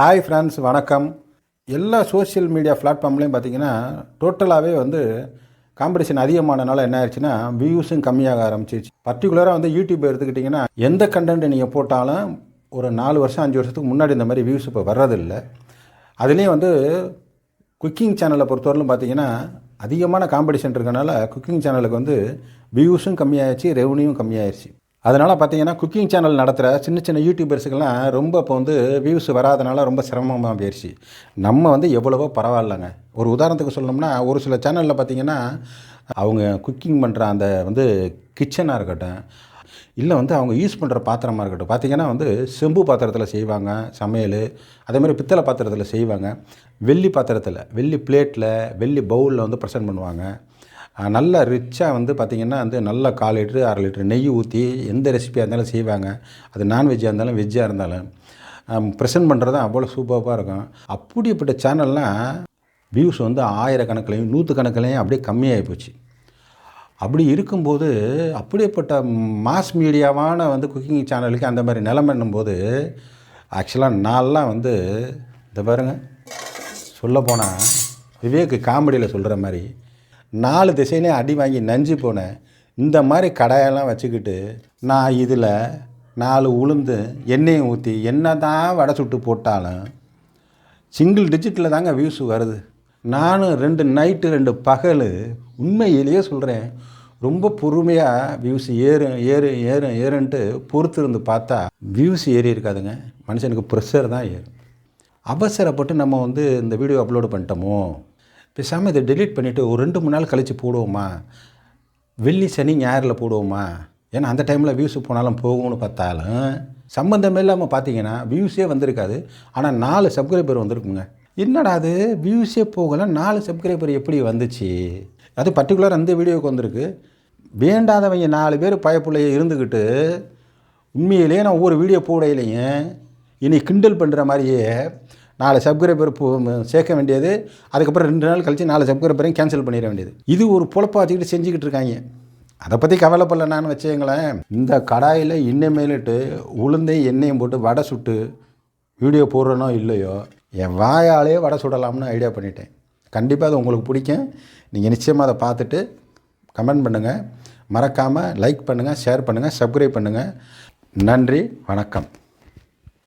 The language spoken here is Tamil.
ஹாய் ஃப்ரெண்ட்ஸ் வணக்கம். எல்லா சோஷியல் மீடியா பிளாட்ஃபார்ம்லேயும் பார்த்தீங்கன்னா டோட்டலாகவே வந்து காம்படிஷன் அதிகமானனால என்ன ஆயிடுச்சுன்னா வியூஸும் கம்மியாக ஆரம்பிச்சிருச்சு. பர்டிகுலராக வந்து யூடியூப் எடுத்துக்கிட்டிங்கன்னா எந்த கண்டென்ட் நீங்கள் போட்டாலும் ஒரு நாலு வருஷம் அஞ்சு வருஷத்துக்கு முன்னாடி இந்த மாதிரி வியூஸ் இப்போ வர்றதில்லை. அதுலேயும் வந்து குக்கிங் சேனலை பொறுத்தவரையிலும் பார்த்தீங்கன்னா அதிகமான காம்படிஷன் இருக்கனால குக்கிங் சேனலுக்கு வந்து வியூஸும் கம்மியாயிடுச்சு ரெவன்யூவும் கம்மியாயிருச்சு. அதனால் பார்த்தீங்கன்னா குக்கிங் சேனல் நடத்துகிற சின்ன சின்ன யூடியூபர்ஸுக்கெல்லாம் ரொம்ப இப்போ வந்து வியூஸ் வராதனால ரொம்ப சிரமமாக போயிடுச்சு நம்ம வந்து எவ்வளவோ பரவாயில்லைங்க. ஒரு உதாரணத்துக்கு சொல்லணும்னா ஒரு சில சேனலில் பார்த்தீங்கன்னா அவங்க குக்கிங் பண்ணுற அந்த வந்து கிச்சனாக இருக்கட்டும் இல்லை வந்து அவங்க யூஸ் பண்ணுற பாத்திரமாக இருக்கட்டும். பார்த்தீங்கன்னா வந்து செம்பு பாத்திரத்தில் செய்வாங்க சமையல் அதேமாதிரி பித்தளை பாத்திரத்தில் செய்வாங்க. வெள்ளி பாத்திரத்தில் வெள்ளி பிளேட்டில் வெள்ளி பவுலில் வந்து ப்ரெசென்ட் பண்ணுவாங்க. நல்ல ரிச்சாக வந்து பார்த்திங்கன்னா வந்து நல்ல கால் லிட்ரு அரை லிட்ரு நெய் ஊற்றி எந்த ரெசிபியாக இருந்தாலும் செய்வாங்க. அது நான்வெஜ்ஜாக இருந்தாலும் வெஜ்ஜாக இருந்தாலும். ப்ரெசென்ட் பண்ணுறது அவ்வளோ சூப்பராக இருக்கும். அப்படிப்பட்ட சேனல்லாம் வியூஸ் வந்து ஆயிரக்கணக்கிலையும் நூற்று கணக்கிலையும் அப்படியே கம்மியாகி போச்சு. அப்படி இருக்கும்போது அப்படியேப்பட்ட மாஸ் மீடியாவான வந்து குக்கிங் சேனலுக்கு அந்த மாதிரி நிலைமைன்னும் போது ஆக்சுவலாக நான்லாம் வந்து இந்த பாருங்க சொல்லப்போனால் விவேக் காமெடியில் சொல்கிற மாதிரி நாலு திசையிலையும் அடி வாங்கி நஞ்சு போனேன் இந்த மாதிரி கடாயெல்லாம் வச்சுக்கிட்டு நான் இதில் நாலு உளுந்து எண்ணெயை ஊற்றி என்ன தான் வடை சுட்டு போட்டாலும் சிங்கிள் டிஜிட்டில் தாங்க வியூஸ் வருது. நானும் ரெண்டு நைட்டு ரெண்டு பகல் உண்மையிலேயே சொல்கிறேன் ரொம்ப பொறுமையாக வியூஸ் ஏறும் ஏறும் ஏறும் ஏறுன்ட்டு பொறுத்து இருந்து பார்த்தா வியூஸ் ஏறி இருக்காதுங்க. மனுஷனுக்கு ப்ரெஷர் தான் ஏறும். அவசரப்பட்டு நம்ம வந்து இந்த வீடியோ அப்லோடு பண்ணிட்டோமோ? பேசாமல் இதை டெலீட் பண்ணிவிட்டு ஒரு ரெண்டு மூணு நாள் கழித்து போடுவோமா? வெள்ளி சனி ஞாயிறில் போடுவோமா? ஏன்னா அந்த டைமில் வியூஸ் போனாலும் போகும்னு பார்த்தாலும் சம்மந்தமே இல்லாமல் பார்த்தீங்கன்னா வியூஸே வந்திருக்காது. ஆனால் நாலு சப்ஸ்கிரைபர் வந்திருக்குங்க. என்னடா அது? வியூஸே போகலை நாலு சப்ஸ்கிரைபர் எப்படி வந்துச்சு? அது பர்டிகுலர் அந்த வீடியோவுக்கு வந்திருக்கு. வேண்டாதவங்க நாலு பேர் பயப்புள்ளைய இருந்துக்கிட்டு உண்மையிலேயே நான் ஒவ்வொரு வீடியோ போடையிலையும் இனி கிண்டல் பண்ணுற மாதிரியே நாலு சப்ஸ்கிரைபர் சேர்க்க வேண்டியது அதுக்கப்புறம் ரெண்டு நாள் கழித்து நாலு சப்ஸ்கிரைபரையும் கேன்சல் பண்ணிட வேண்டியது. இது ஒரு பொழப்பா வச்சுக்கிட்டு செஞ்சுக்கிட்டு இருக்காங்க. அதை பற்றி கவலைப்படல நான் வச்சுங்களேன் இந்த கடாயில் இன்னமேலிட்டு உளுந்தையும் எண்ணெயும் போட்டு வடை சுட்டு வீடியோ போடுறனோ இல்லையோ என் வாயாலே வடை சுடலாம்னு ஐடியா பண்ணிட்டேன். கண்டிப்பாக அது உங்களுக்கு பிடிக்கும். நீங்கள் நிச்சயமாக அதை பார்த்துட்டு கமெண்ட் பண்ணுங்கள் மறக்காமல் லைக் பண்ணுங்கள் ஷேர் பண்ணுங்கள் சப்ஸ்கிரைப் பண்ணுங்கள் நன்றி வணக்கம்.